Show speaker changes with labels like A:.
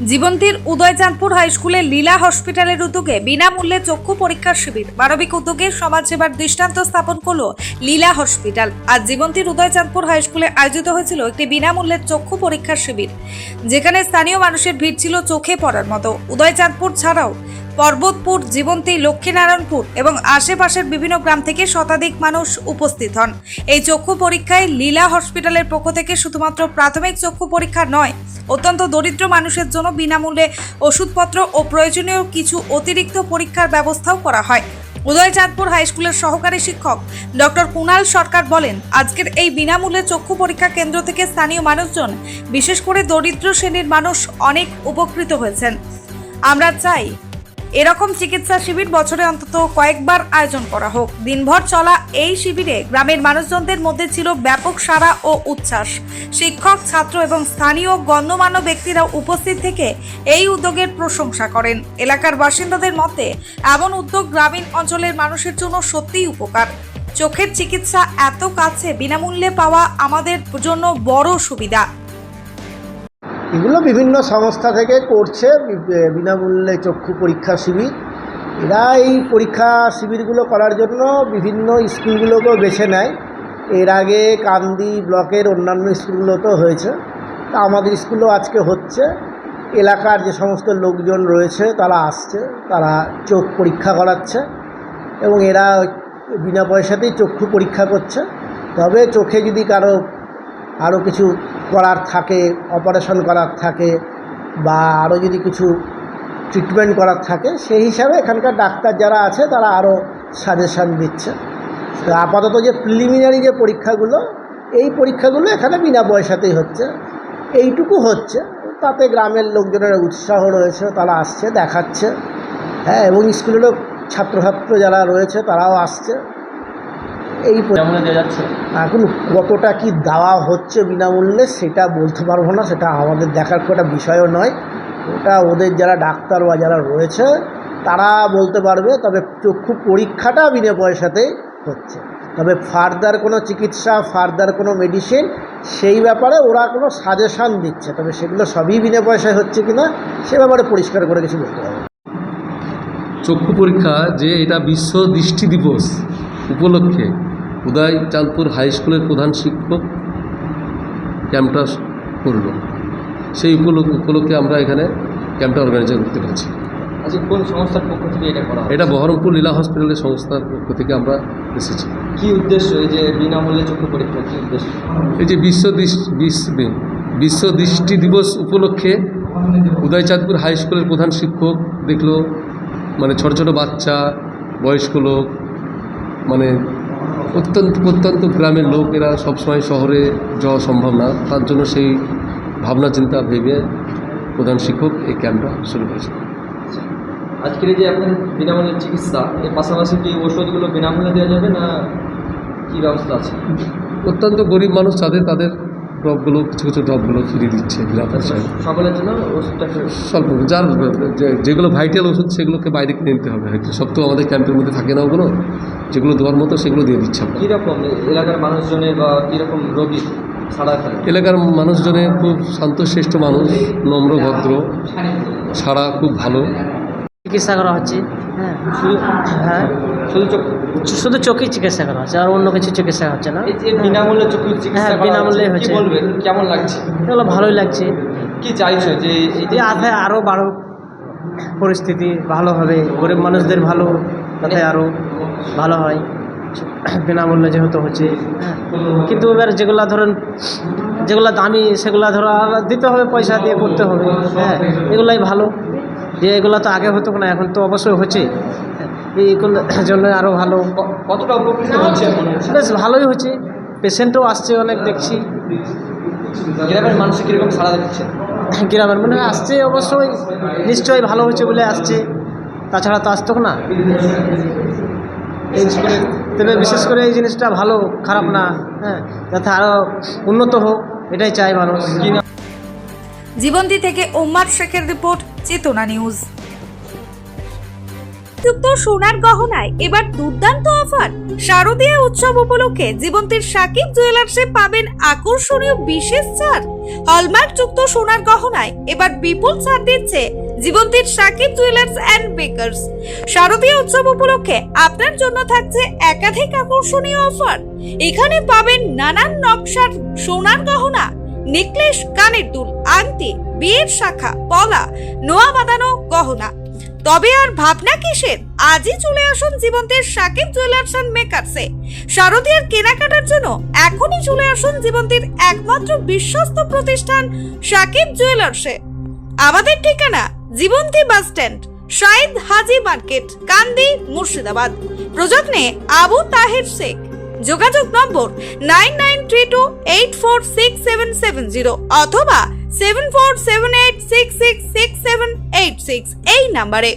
A: জীবন্তীর Udaychandpur high স্কুলের লীলা হসপিটালের উদ্যোগে বিনামূল্যে চক্ষু পরীক্ষার শিবির। মানবিক উদ্যোগে সমাজসেবার দৃষ্টান্ত স্থাপন করল লীলা হসপিটাল। আজ জীবন্তীর উদয়চাঁদপুর হাইস্কুলে আয়োজিত হয়েছিল একটি বিনামূল্যে চক্ষু পরীক্ষার শিবির, যেখানে স্থানীয় মানুষের ভিড় ছিল চোখে পড়ার মতো। উদয়চাঁদপুর ছাড়াও পর্বতপুর, জীবন্তী, লক্ষ্মীনারায়ণপুর এবং আশেপাশের বিভিন্ন গ্রাম থেকে শতাধিক মানুষ উপস্থিত হন। এই চক্ষু পরীক্ষায় লীলা হসপিটালের পক্ষ থেকে শুধুমাত্র প্রাথমিক চক্ষু পরীক্ষা নয়, অত্যন্ত দরিদ্র মানুষের জন্য বিনামূল্যে ওষুধপত্র ও প্রয়োজনীয় কিছু অতিরিক্ত পরীক্ষার ব্যবস্থাও করা হয়। উদয়চাঁদপুর হাই স্কুলের সহকারী শিক্ষক ডক্টর কুণাল সরকার বলেন, আজকের এই বিনামূল্যে চক্ষু পরীক্ষা কেন্দ্র থেকে স্থানীয় মানুষজন, বিশেষ করে দরিদ্র শ্রেণির মানুষ, অনেক উপকৃত হয়েছেন। আমরা চাই এরকম চিকিৎসা শিবির বছরে অন্তত কয়েকবার আয়োজন করা হোক। দিনভর চলা এই শিবিরে গ্রামের মানুষজনদের মধ্যে ছিল ব্যাপক সারা ও উচ্ছ্বাস। শিক্ষক, ছাত্র এবং স্থানীয় গণ্যমান্য ব্যক্তিরা উপস্থিত থেকে এই উদ্যোগের প্রশংসা করেন। এলাকার বাসিন্দাদের মতে, এমন উদ্যোগ গ্রামীণ অঞ্চলের মানুষের জন্য সত্যিই উপকার। চোখের চিকিৎসা এত কাছে বিনামূল্যে পাওয়া আমাদের জন্য বড় সুবিধা।
B: এগুলো বিভিন্ন সংস্থা থেকে করছে বিনামূল্যে চক্ষু পরীক্ষা শিবির। এরা এই পরীক্ষা শিবিরগুলো করার জন্য বিভিন্ন স্কুলগুলোকেও বেছে নেয়। এর আগে কান্দি ব্লকের অন্যান্য স্কুলগুলোতেও হয়েছে। তা আমাদের স্কুলও আজকে হচ্ছে। এলাকার যে সমস্ত লোকজন রয়েছে, তারা আসছে, তারা চোখ পরীক্ষা করাচ্ছে এবং এরা বিনা পয়সাতেই চক্ষু পরীক্ষা করছে। তবে চোখে যদি কারও আরও কিছু করার থাকে অপারেশন করার থাকে বা আরও যদি কিছু ট্রিটমেন্ট করার থাকে, সেই হিসাবে এখানকার ডাক্তার যারা আছে তারা আরও সাজেশান দিচ্ছে। তো আপাতত যে প্রিলিমিনারি যে পরীক্ষাগুলো, এই পরীক্ষাগুলো এখানে বিনা পয়সাতেই হচ্ছে। এইটুকু হচ্ছে। তাতে গ্রামের লোকজনের উৎসাহ রয়েছে, তারা আসছে, দেখাচ্ছে। হ্যাঁ এবং স্কুলেরও ছাত্রছাত্র যারা রয়েছে তারাও আসছে। এই
C: যাচ্ছে?
B: এখন কতটা কি দেওয়া হচ্ছে বিনামূল্যে সেটা বলতে পারব না সেটা আমাদের দেখার খুব একটা বিষয়ও নয়। ওটা ওদের যারা ডাক্তার বা যারা রয়েছে তারা বলতে পারবে তবে চক্ষু পরীক্ষাটা বিনা পয়সাতেই হচ্ছে। তবে ফার্দার কোনো চিকিৎসা ফার্দার কোনো মেডিসিন সেই ব্যাপারে ওরা কোনো সাজেশান দিচ্ছে তবে সেগুলো সবই বিনা পয়সায় হচ্ছে কি না সে ব্যাপারে পরিষ্কার করে কিছু বলতে হবে না।
D: চক্ষু পরীক্ষা যে এটা বিশ্ব দৃষ্টি দিবস উপলক্ষে উদয় চাঁদপুর হাই স্কুলের প্রধান শিক্ষক ক্যাম্পটা করল সেই উপলক্ষ উপলক্ষে আমরা এখানে ক্যাম্পটা অর্গানাইজ করতে পেরেছি।
C: আচ্ছা কোন সংস্থার পক্ষ থেকে এটা করা
D: এটা বহরমপুর লীলা হসপিটালের সংস্থার পক্ষ থেকে আমরা এসেছি।
C: কি উদ্দেশ্য? এই যে বিনামূল্যে চক্ষু পরীক্ষা কি উদ্দেশ্য?
D: এই যে বিশ্ব দৃষ্টি বিশ্ব বিশ্ব দৃষ্টি দিবস উপলক্ষে উদয়চাঁদপুর হাই স্কুলের প্রধান শিক্ষক দেখল মানে ছোট ছোট বাচ্চা বয়স্ক লোক মানে অত্যন্ত প্রত্যন্ত গ্রামের লোকেরা সবসময় শহরে যাওয়া সম্ভব না। তার জন্য সেই ভাবনা চিন্তা ভেবে প্রধান শিক্ষক এই ক্যাম্পটা শুরু করেছে
C: আজকের এই যে এখন বিনামূল্যে চিকিৎসা এর পাশাপাশি কি ওষুধগুলো বিনামূল্যে দেওয়া যাবে না কী ব্যবস্থা আছে?
D: অত্যন্ত গরিব মানুষ তাদের তাদের ড্রপগুলো কিছু কিছু ড্রপগুলো ফিরিয়ে দিচ্ছে বিনা পয়সায়
C: সকলের জন্য।
D: স্বল্প যার যে- যেগুলো ভাইটাল ওষুধ সেগুলোকে বাইরে কিনে নিতে হবে। হয়তো সব তো আমাদের ক্যাম্পের মধ্যে থাকে না ওগুলো। যেগুলো দেওয়ার মতো সেগুলো দিয়ে দিচ্ছে
C: কীরকম? এলাকার মানুষজনের বা কীরকম রোগী
D: এলাকার মানুষজনের খুব শান্তশ্রেষ্ঠ মানুষ নম্র ভদ্র। ছাড়া খুব ভালো।
E: চিকিৎসা করা হচ্ছে। হ্যাঁ
C: শুধু
E: হ্যাঁ
C: শুধু চোখ
E: শুধু চোখেই চিকিৎসা করা হচ্ছে আর অন্য কিছু চিকিৎসা হচ্ছে না।
C: বিনামূল্যে চিকিৎসা
E: হ্যাঁ, বিনামূল্যে
C: হচ্ছে, বলবেন? কেমন লাগছে?
E: এগুলো ভালোই লাগছে।
C: কি চাইছো যে এই যে
E: যে আরও বাড়ুক পরিস্থিতি ভালো হবে। গরিব মানুষদের ভালো তাতে আরও ভালো হয়। বিনামূল্যে যেহেতু হচ্ছে। কিন্তু এবার যেগুলা ধরেন যেগুলা দামি সেগুলা ধরো দিতে হবে পয়সা দিয়ে করতে হবে। হ্যাঁ এগুলাই ভালো। যে এগুলো তো আগে হতো না এখন তো অবশ্যই হচ্ছে। এইগুলোর জন্য আরও ভালো
C: কতটা উপকৃত হচ্ছে
E: বেশ ভালোই হচ্ছে। পেশেন্টও আসছে অনেক দেখছি।
C: গ্রামের মানুষ কীরকম সাড়া দিচ্ছে?
E: গ্রামের মনে হয় আসছে অবশ্যই নিশ্চয়ই ভালো হচ্ছে বলে আসছে। তাছাড়া তো আসতো না। এই তবে বিশেষ করে এই জিনিসটা ভালো খারাপ না হ্যাঁ যাতে আরও উন্নত হোক এটাই চাই মানুষ।
A: জীবন্তী থেকে ওম্মাদ শেখের রিপোর্ট, চেতনা নিউজ। যুক্ত সোনার গহনায় এবার দুর্দান্ত অফার। শারদীয় উৎসব উপলক্ষে জীবন্তীর সাকিব জুয়েলার্সে পাবেন আকর্ষণীয় বিশেষ ছাড়। হলমার্কযুক্ত সোনার গহনায় এবার বিপুল ছাড় দিচ্ছে জীবন্তীর সাকিব জুয়েলার্স অ্যান্ড বেকার্স। শারদীয় উৎসব উপলক্ষে আপনার জন্য থাকছে একাধিক আকর্ষণীয় অফার। এখানে পাবেন নানান নকশার সোনার গহনা নেকলেস, কানের দুল, আংটি, বিয়ের শাখা, পলা, নোয়া বাঁধানো গহনা। তবে আর ভাবনা কিসের? আজই চলে আসুন জীবন্তের সাকিব জুয়েলার্স অ্যান্ড মেকার্সে শারদীয়ার কেনাকাটার জন্য এখনই চলে আসুন জীবন্তীর একমাত্র বিশ্বস্ত প্রতিষ্ঠান সাকিব জুয়েলার্সে আমাদের ঠিকানা Jibanti bus stand, Shahid Haji market, Kandi Murshidabad. প্রযত্নে Abu Taher Sheikh. যোগাযোগ number nine nine three two eight four six seven seven zero অথবা seven four seven eight six six six seven eight six এই নাম্বারে।